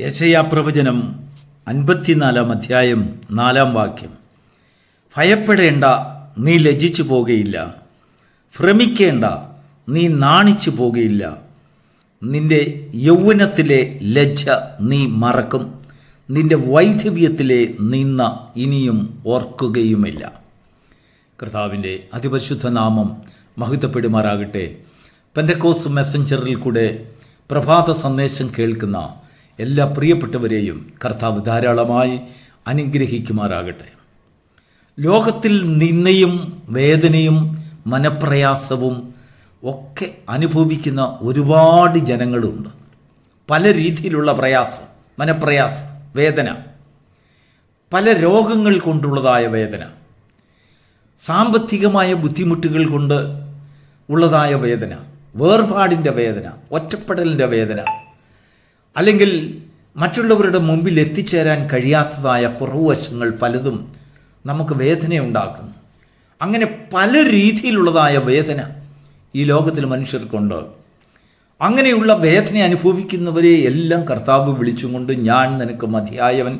യശയാ പ്രവചനം അൻപത്തിനാലാം അധ്യായം നാലാം വാക്യം. ഭയപ്പെടേണ്ട നീ ലജ്ജിച്ചു പോകുകയില്ല ഭ്രമിക്കേണ്ട നീ നാണിച്ചു പോകുകയില്ല നിന്റെ യൗവനത്തിലെ ലജ്ജ നീ മറക്കും. നിന്റെ വൈധവ്യത്തിലെ നിന്ന ഇനിയും ഓർക്കുകയുമില്ല. കർത്താവിന്റെ അതിപരിശുദ്ധ നാമം മഹിതപ്പെടുമാറാകട്ടെ പെൻഡക്കോസ് മെസ്സഞ്ചറിൽ കൂടെ പ്രഭാത സന്ദേശം കേൾക്കുന്ന എല്ലാ പ്രിയപ്പെട്ടവരെയും കർത്താവ് ധാരാളമായി അനുഗ്രഹിക്കുമാറാകട്ടെ. ലോകത്തിൽ നിന്നയും വേദനയും മനപ്രയാസവും ഒക്കെ അനുഭവിക്കുന്ന ഒരുപാട് ജനങ്ങളുണ്ട്. പല രീതിയിലുള്ള പ്രയാസം മനപ്രയാസം വേദന. പല രോഗങ്ങൾ കൊണ്ടുള്ളതായ വേദന. സാമ്പത്തികമായ ബുദ്ധിമുട്ടുകൾ കൊണ്ട് ഉള്ളതായ വേദന. വേർപാടിന്റെ വേദന ഒറ്റപ്പെടലിന്റെ വേദന. അല്ലെങ്കിൽ മറ്റുള്ളവരുടെ മുമ്പിൽ എത്തിച്ചേരാൻ കഴിയാത്തതായ കുറവുവശങ്ങൾ പലതും നമുക്ക് വേദനയുണ്ടാക്കുന്നു. അങ്ങനെ പല രീതിയിലുള്ളതായ വേദന ഈ ലോകത്തിൽ മനുഷ്യർക്കുണ്ട്. അങ്ങനെയുള്ള വേദന അനുഭവിക്കുന്നവരെ എല്ലാം കർത്താവ് വിളിച്ചുകൊണ്ട് ഞാൻ നിനക്ക് മതിയായവൻ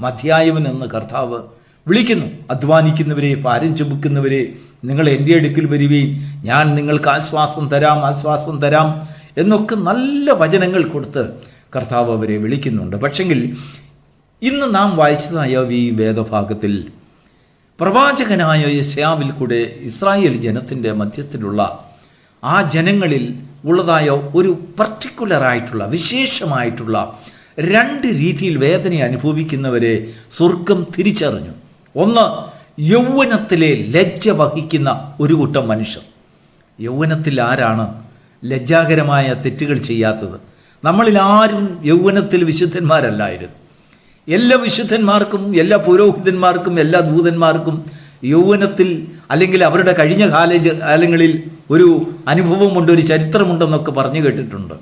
മതിയായവൻ എന്ന് കർത്താവ് വിളിക്കുന്നു. അധ്വാനിക്കുന്നവരെ ഭാരം ചുമക്കുന്നവരെ നിങ്ങൾ എന്റെ അടുക്കൽ വരികയും ഞാൻ നിങ്ങൾക്ക് ആശ്വാസം തരാം ആശ്വാസം തരാം എന്നൊക്കെ നല്ല വചനങ്ങൾ കൊടുത്ത് കർത്താവ് അവരെ വിളിക്കുന്നുണ്ട്. പക്ഷെങ്കിൽ ഇന്ന് നാം വായിച്ചതായ ഈ വേദഭാഗത്തിൽ പ്രവാചകനായ യശയാവിൽ കൂടെ ഇസ്രായേൽ ജനത്തിന്റെ മധ്യത്തിലുള്ള ആ ജനങ്ങളിൽ ഉള്ളതായ ഒരു പർട്ടിക്കുലറായിട്ടുള്ള വിശേഷമായിട്ടുള്ള രണ്ട് രീതിയിൽ വേദന അനുഭവിക്കുന്നവരെ സ്വർഗം തിരിച്ചറിഞ്ഞു. ഒന്ന് യൗവനത്തിലെ ലജ്ജ വഹിക്കുന്ന ഒരു കൂട്ടം മനുഷ്യർ. യൗവനത്തിൽ ആരാണ് ലജ്ജാകരമായ തെറ്റുകൾ ചെയ്യാത്തത്? നമ്മളിൽ ആരും യൗവനത്തിൽ വിശുദ്ധന്മാരല്ലായിരുന്നു. എല്ലാ വിശുദ്ധന്മാർക്കും എല്ലാ പുരോഹിതന്മാർക്കും എല്ലാ ദൂതന്മാർക്കും യൗവനത്തിൽ അല്ലെങ്കിൽ അവരുടെ കഴിഞ്ഞ കാല കാലങ്ങളിൽ ഒരു അനുഭവമുണ്ട് ഒരു ചരിത്രമുണ്ടെന്നൊക്കെ പറഞ്ഞു കേട്ടിട്ടുണ്ട്.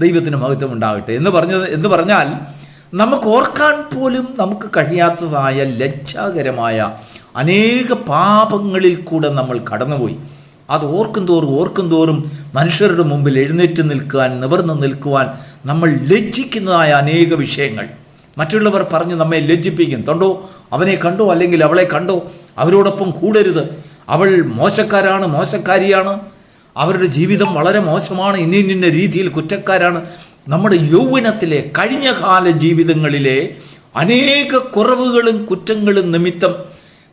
ദൈവത്തിന് മഹത്വം ഉണ്ടാകട്ടെ എന്ന് പറഞ്ഞത് എന്ന് പറഞ്ഞാൽ നമുക്ക് ഓർക്കാൻ പോലും നമുക്ക് കഴിയാത്തതായ ലജ്ജാകരമായ അനേക പാപങ്ങളിൽ കൂടെ നമ്മൾ കടന്നുപോയി. അത് ഓർക്കും തോറും ഓർക്കും തോറും മനുഷ്യരുടെ മുമ്പിൽ എഴുന്നേറ്റ് നിൽക്കുവാൻ നിവർന്ന് നിൽക്കുവാൻ നമ്മൾ ലജ്ജിക്കുന്നതായ അനേക വിഷയങ്ങൾ. മറ്റുള്ളവർ പറഞ്ഞ് നമ്മെ ലജ്ജിപ്പിക്കും. തൊണ്ടോ? അവനെ കണ്ടോ? അല്ലെങ്കിൽ അവളെ കണ്ടോ? അവരോടൊപ്പം കൂടരുത്. അവൾ മോശക്കാരാണ് മോശക്കാരിയാണ്. അവരുടെ ജീവിതം വളരെ മോശമാണ്. ഇന്ന ഇന്ന രീതിയിൽ കുറ്റക്കാരാണ്. നമ്മുടെ യൗവനത്തിലെ കഴിഞ്ഞ കാല ജീവിതങ്ങളിലെ അനേക കുറവുകളും കുറ്റങ്ങളും നിമിത്തം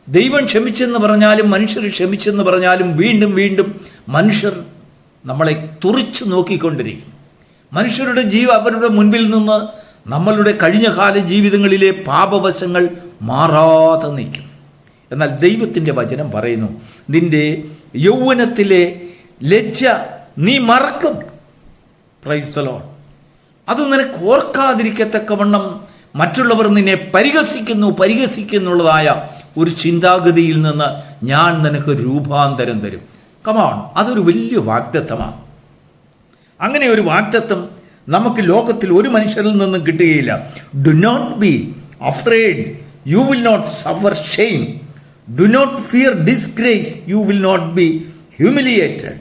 ദൈവം ക്ഷമിച്ചെന്ന് പറഞ്ഞാലും മനുഷ്യർ ക്ഷമിച്ചെന്ന് പറഞ്ഞാലും വീണ്ടും വീണ്ടും മനുഷ്യർ നമ്മളെ തുറിച്ച് നോക്കിക്കൊണ്ടിരിക്കും. മനുഷ്യരുടെ ജീവ അവരുടെ മുൻപിൽ നിന്ന് നമ്മളുടെ കഴിഞ്ഞ കാല ജീവിതങ്ങളിലെ പാപവശങ്ങൾ മാറാതെ നിൽക്കും. എന്നാൽ ദൈവത്തിന്റെ വചനം പറയുന്നു നിന്റെ യൗവനത്തിലെ ലജ്ജ നീ മറക്കും. പ്രൈസലോ അത് നിനക്ക് ഓർക്കാതിരിക്കത്തക്കവണ്ണം മറ്റുള്ളവർ നിന്നെ പരിഹസിക്കുന്നു പരിഹസിക്കുന്നുള്ളതായ ഒരു ചിന്താഗതിയിൽ നിന്ന് ഞാൻ നിനക്ക് രൂപാന്തരം തരും. കമാൺ അതൊരു വലിയ വാഗ്ദത്തമാണ്. അങ്ങനെ ഒരു വാഗ്ദത്തം നമുക്ക് ലോകത്തിൽ ഒരു മനുഷ്യരിൽ നിന്നും കിട്ടുകയില്ല. Do not be afraid you will not suffer shame do not fear disgrace you will not be humiliated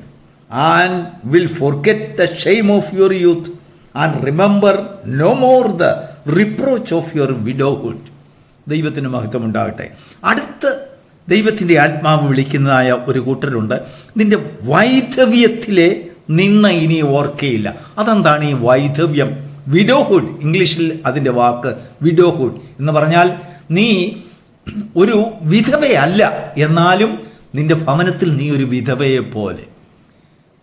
and will forget the shame of your youth and remember no more the reproach of your widowhood ദൈവത്തിന് മഹത്വം ഉണ്ടാകട്ടെ അടുത്ത ദൈവത്തിന്റെ ആത്മാവ് വിളിക്കുന്നതായ ഒരു കൂട്ടരുണ്ട്. നിന്റെ വൈധവ്യത്തിലെ നിന്ന ഇനി ഓർക്കേയില്ല. അതെന്താണ് ഈ വൈധവ്യം? വിഡോഹുഡ്. ഇംഗ്ലീഷിൽ അതിന്റെ വാക്ക് വിഡോഹുഡ് എന്ന് പറഞ്ഞാൽ നീ ഒരു വിധവയല്ല എന്നാലും നിന്റെ ഭവനത്തിൽ നീ ഒരു വിധവയെ പോലെ.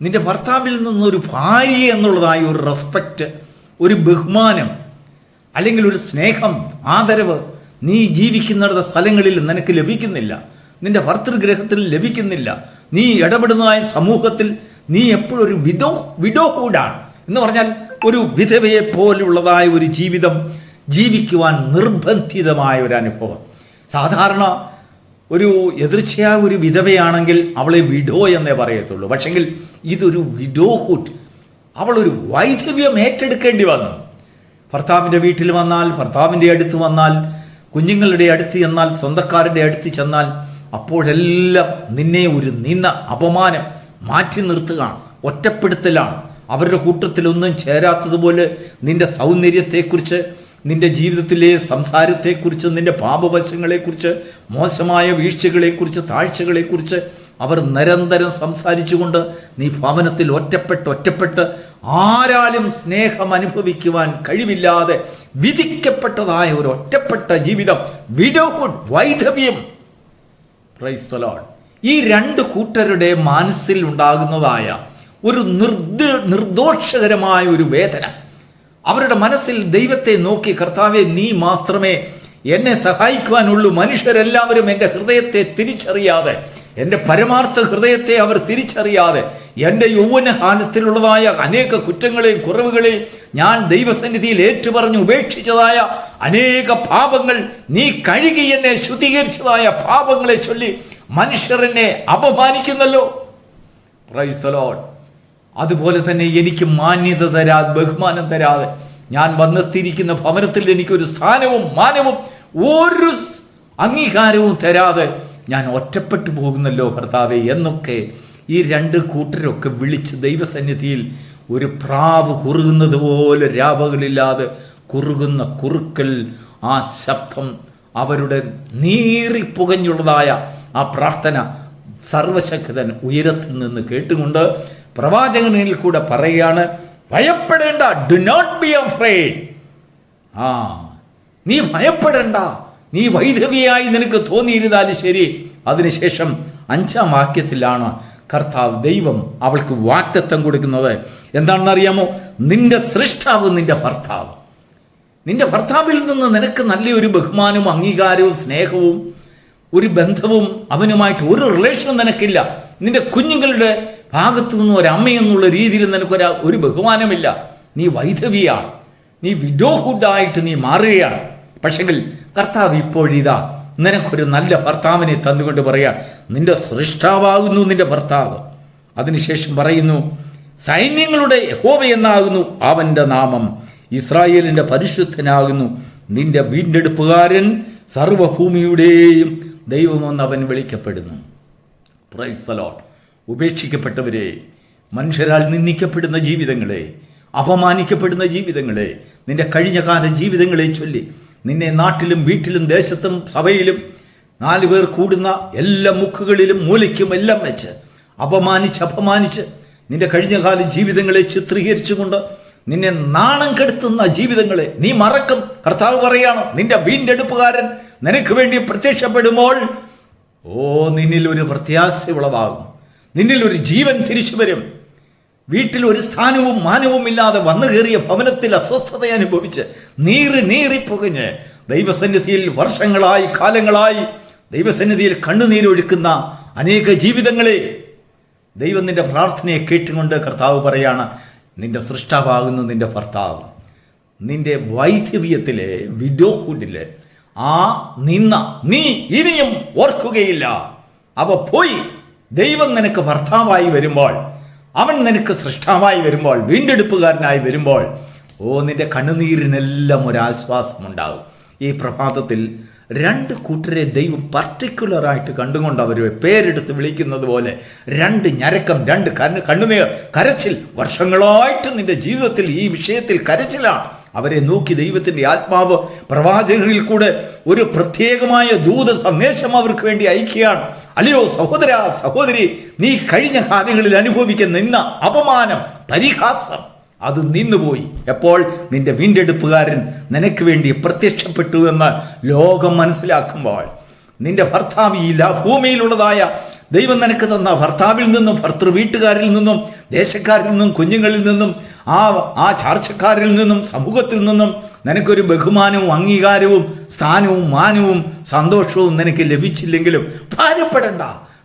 നിന്റെ ഭർത്താവിൽ നിന്നൊരു ഭാര്യ എന്നുള്ളതായ ഒരു റെസ്പെക്റ്റ് ഒരു ബഹുമാനം അല്ലെങ്കിൽ ഒരു സ്നേഹം ആദരവ് നീ ജീവിക്കുന്നിടത്ത സ്ഥലങ്ങളിൽ നിനക്ക് ലഭിക്കുന്നില്ല. നിന്റെ ഭർത്തൃഗ്രഹത്തിൽ ലഭിക്കുന്നില്ല. നീ ഇടപെടുന്നതായ സമൂഹത്തിൽ നീ എപ്പോഴും ഒരു വിഡോ വിഡോഹൂഡാണ് എന്ന് പറഞ്ഞാൽ ഒരു വിധവയെ പോലുള്ളതായ ഒരു ജീവിതം ജീവിക്കുവാൻ നിർബന്ധിതമായ ഒരു അനുഭവം. സാധാരണ ഒരു എതിർച്ചയായ ഒരു വിധവയാണെങ്കിൽ അവളെ വിഡോ എന്നേ പറയത്തുള്ളൂ. പക്ഷെങ്കിൽ ഇതൊരു വിഡോഹുഡ് അവളൊരു വൈധവ്യം ഏറ്റെടുക്കേണ്ടി വന്നു. ഭർത്താവിന്റെ വീട്ടിൽ വന്നാൽ ഭർത്താവിന്റെ അടുത്ത് വന്നാൽ കുഞ്ഞുങ്ങളുടെ അടുത്ത് ചെന്നാൽ സ്വന്തക്കാരുടെ അടുത്ത് ചെന്നാൽ അപ്പോഴെല്ലാം നിന്നെ ഒരു നിന്ന അപമാനം മാറ്റി നിർത്തുകയാണ് ഒറ്റപ്പെടുത്തലാണ്. അവരുടെ കൂട്ടത്തിലൊന്നും ചേരാത്തതുപോലെ നിന്റെ സൗന്ദര്യത്തെക്കുറിച്ച് നിന്റെ ജീവിതത്തിലെ സംസാരത്തെക്കുറിച്ച് നിന്റെ പാപവശങ്ങളെക്കുറിച്ച് മോശമായ വീഴ്ചകളെക്കുറിച്ച് താഴ്ചകളെക്കുറിച്ച് അവർ നിരന്തരം സംസാരിച്ചുകൊണ്ട് നീ ഭവനത്തിൽ ഒറ്റപ്പെട്ട് ഒറ്റപ്പെട്ട് ആരാലും സ്നേഹം അനുഭവിക്കുവാൻ കഴിവില്ലാതെ വിധിക്കപ്പെട്ടതായ ഒരു ഒറ്റപ്പെട്ട ജീവിതം വിഡോഹുഡ് വൈധവ്യം. Lord. ഈ രണ്ട് കൂട്ടരുടെ മനസ്സിൽ ഉണ്ടാകുന്നതായ ഒരു നിർദ് നിർദോഷകരമായ ഒരു വേദന. അവരുടെ മനസ്സിൽ ദൈവത്തെ നോക്കി കർത്താവെ നീ മാത്രമേ എന്നെ സഹായിക്കുവാനുള്ളൂ. മനുഷ്യരെല്ലാവരും എന്റെ ഹൃദയത്തെ തിരിച്ചറിയാതെ എന്റെ പരമാർത്ഥ ഹൃദയത്തെ അവർ തിരിച്ചറിയാതെ എന്റെ യൗവന കാലത്തിലുള്ളതായ അനേക കുറ്റങ്ങളെയും കുറവുകളെയും ഞാൻ ദൈവസന്നിധിയിൽ ഏറ്റുപറഞ്ഞ് ഉപേക്ഷിച്ചതായ അനേക പാപങ്ങൾ നീ കഴുകി എന്നെ ശുദ്ധീകരിച്ചതായ പാപങ്ങളെ ചൊല്ലി മനുഷ്യർ എന്നെ അപമാനിക്കുന്നല്ലോ പ്രൈസ് the Lord. അതുപോലെ തന്നെ എനിക്ക് മാന്യത തരാതെ ബഹുമാനം തരാതെ ഞാൻ വന്നെത്തിയിരിക്കുന്ന ഭവനത്തിൽ എനിക്കൊരു സ്ഥാനവും മാനവും ഒരു അംഗീകാരവും തരാതെ ഞാൻ ഒറ്റപ്പെട്ടു പോകുന്നല്ലോ ഭർത്താവെ എന്നൊക്കെ ഈ രണ്ട് കൂട്ടരൊക്കെ വിളിച്ച് ദൈവസന്നിധിയിൽ ഒരു പ്രാവ് കുറുകുന്നത് പോലെ രാപകളില്ലാതെ കുറുകുന്ന കുറുക്കൽ ആ ശബ്ദം അവരുടെ നീറിപ്പുകഞ്ഞുള്ളതായ ആ പ്രാർത്ഥന സർവശക്തൻ ഉയരത്തിൽ നിന്ന് കേട്ടുകൊണ്ട് പ്രവാചകനിൽ കൂടെ പറയുകയാണ് ഭയപ്പെടേണ്ട ഡു നോട്ട് ബി അഫ്രൈഡ് ആ നീ ഭയപ്പെടണ്ട നീ വൈധവിയായി നിനക്ക് തോന്നിയിരുന്നാലും ശരി. അതിനുശേഷം അഞ്ചാം വാക്യത്തിലാണ് കർത്താവ് ദൈവം അവൾക്ക് വാക്തത്വം കൊടുക്കുന്നത്. എന്താണെന്ന് അറിയാമോ നിന്റെ സൃഷ്ടാവ് നിന്റെ ഭർത്താവ്. നിന്റെ ഭർത്താവിൽ നിന്ന് നിനക്ക് നല്ലൊരു ബഹുമാനവും അംഗീകാരവും സ്നേഹവും ഒരു ബന്ധവും അവനുമായിട്ട് ഒരു റിലേഷനും നിനക്കില്ല. നിന്റെ കുഞ്ഞുങ്ങളുടെ ഭാഗത്തു നിന്നും ഒരു അമ്മയെന്നുള്ള രീതിയിൽ നിനക്കൊരു ഒരു ബഹുമാനമില്ല. നീ വൈധവിയാണ്. നീ വിഡോഹുഡായിട്ട് നീ മാറുകയാണ്. പക്ഷെങ്കിൽ കർത്താവ് ഇപ്പോഴിതാ നിനക്കൊരു നല്ല ഭർത്താവിനെ തന്നുകൊണ്ട് പറയാ നിന്റെ സൃഷ്ടാവാകുന്നു നിന്റെ ഭർത്താവ്. അതിനുശേഷം പറയുന്നു സൈന്യങ്ങളുടെ ഹോവ എന്നാകുന്നു അവന്റെ നാമം. ഇസ്രായേലിന്റെ പരിശുദ്ധനാകുന്നു നിന്റെ വീണ്ടെടുപ്പുകാരൻ സർവഭൂമിയുടെയും ദൈവമെന്ന് അവൻ വിളിക്കപ്പെടുന്നു. ഉപേക്ഷിക്കപ്പെട്ടവരെ മനുഷ്യരാൽ നിന്ദിക്കപ്പെടുന്ന ജീവിതങ്ങളെ അപമാനിക്കപ്പെടുന്ന ജീവിതങ്ങളെ നിന്റെ കഴിഞ്ഞകാല ജീവിതങ്ങളെ ചൊല്ലി നിന്നെ നാട്ടിലും വീട്ടിലും ദേശത്തും സഭയിലും നാലു പേർ കൂടുന്ന എല്ലാ മുക്കുകളിലും മൂലയ്ക്കും എല്ലാം വെച്ച് അപമാനിച്ച് അപമാനിച്ച് നിന്റെ കഴിഞ്ഞകാല ജീവിതങ്ങളെ ചിത്രീകരിച്ചുകൊണ്ട് നിന്നെ നാണം കെടുത്തുന്ന ജീവിതങ്ങളെ നീ മറക്കും. കർത്താവ് പറയാണ് നിന്റെ വീണ്ടെടുപ്പുകാരൻ നിനക്ക് വേണ്ടി പ്രത്യക്ഷപ്പെടുമ്പോൾ ഓ നിന്നിൽ ഒരു പ്രത്യാശ ഉളവാകും നിന്നിൽ ഒരു ജീവൻ തിരിച്ചു വരും. വീട്ടിൽ ഒരു സ്ഥാനവും മാനവും ഇല്ലാതെ വന്നു കയറിയ ഭവനത്തിൽ അസ്വസ്ഥത അനുഭവിച്ച് നീറി നീറിപ്പുകഞ്ഞ് ദൈവസന്നിധിയിൽ വർഷങ്ങളായി കാലങ്ങളായി ദൈവസന്നിധിയിൽ കണ്ണുനീരൊഴുക്കുന്ന അനേക ജീവിതങ്ങളെ ദൈവം നിന്റെ പ്രാർത്ഥനയെ കേട്ടുകൊണ്ട് കർത്താവ് പറയാണ് നിന്റെ സൃഷ്ടാവാകുന്നു നിന്റെ ഭർത്താവ്. നിന്റെ വൈധവ്യത്തിലെ വിഡോഹുഡിലെ ആ നിന്ന നീ ഇനിയും ഓർക്കുകയില്ല. അവ പോയി ദൈവം നിനക്ക് ഭർത്താവായി വരുമ്പോൾ അവൻ നിനക്ക് സൃഷ്ടാവായി വരുമ്പോൾ വീണ്ടെടുപ്പുകാരനായി വരുമ്പോൾ ഓ നിന്റെ കണ്ണുനീരിനെല്ലാം ഒരു ആശ്വാസമുണ്ടാകും ഈ പ്രഭാതത്തിൽ രണ്ട് കൂട്ടരെ ദൈവം പർട്ടിക്കുലറായിട്ട് കണ്ടുകൊണ്ട് അവരെ പേരെടുത്ത് വിളിക്കുന്നത് പോലെ രണ്ട് ഞരക്കം രണ്ട് കണ്ണ് കണ്ണുനീർ കരച്ചിൽ. വർഷങ്ങളായിട്ട് നിന്റെ ജീവിതത്തിൽ ഈ വിഷയത്തിൽ കരച്ചിലാണ്. അവരെ നോക്കി ദൈവത്തിന്റെ ആത്മാവ് പ്രവാചകരിൽ കൂടെ ഒരു പ്രത്യേകമായ ദൂത സന്ദേശം അവർക്ക് വേണ്ടി അയക്കുകയാണ്. അല്ലയോ സഹോദര സഹോദരി നീ കഴിഞ്ഞ കാലങ്ങളിൽ അനുഭവിക്കുന്ന നിന്ന അപമാനം പരിഹാസം അത് നിന്നുപോയി. എപ്പോൾ നിന്റെ വീണ്ടെടുപ്പുകാരൻ നിനക്ക് വേണ്ടി പ്രത്യക്ഷപ്പെട്ടു എന്ന് ലോകം മനസ്സിലാക്കുമ്പോൾ നിന്റെ ഭർത്താവ് ഈ ഭൂമിയിലുള്ളതായ ദൈവം നിനക്ക് തന്ന ഭർത്താവിൽ നിന്നും ഭർത്തൃ വീട്ടുകാരിൽ നിന്നും ദേശക്കാരിൽ നിന്നും കുഞ്ഞുങ്ങളിൽ നിന്നും ആ ആ ചാർച്ചക്കാരിൽ നിന്നും സമൂഹത്തിൽ നിന്നും നിനക്കൊരു ബഹുമാനവും അംഗീകാരവും സ്ഥാനവും മാനവും സന്തോഷവും നിനക്ക് ലഭിച്ചില്ലെങ്കിലും ഭാര്യപ്പെടണ്ട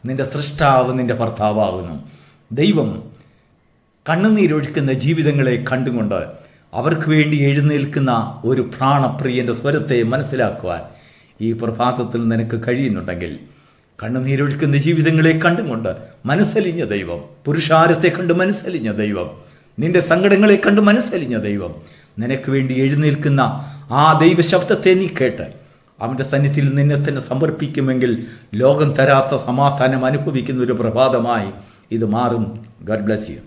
നിന്റെ സൃഷ്ടാവ് നിന്റെ ഭർത്താവാകുന്നു. ദൈവം കണ്ണുനീരൊഴുക്കുന്ന ജീവിതങ്ങളെ കണ്ടുകൊണ്ട് അവർക്ക് വേണ്ടി എഴുന്നേൽക്കുന്ന ഒരു പ്രാണപ്രിയന്റെ സ്വരത്തെ മനസ്സിലാക്കുവാൻ ഈ പ്രഭാതത്തിൽ നിനക്ക് കഴിയുന്നുണ്ടെങ്കിൽ കണ്ണുനീരൊഴുക്കുന്ന ജീവിതങ്ങളെ കണ്ടുകൊണ്ട് മനസ്സലിഞ്ഞ ദൈവം പുരുഷാരത്തെ കണ്ട് മനസ്സലിഞ്ഞ ദൈവം നിന്റെ സങ്കടങ്ങളെ കണ്ട് മനസ്സലിഞ്ഞ ദൈവം നിനക്ക് വേണ്ടി എഴുന്നേൽക്കുന്ന ആ ദൈവശബ്ദത്തെ നീ കേട്ട് അവന്റെ സന്നിധിയിൽ നിന്നെ തന്നെ സമർപ്പിക്കുമെങ്കിൽ ലോകം തരാത്ത സമാധാനം അനുഭവിക്കുന്ന ഒരു പ്രഭാതമായി ഇത് മാറും. Garh bless you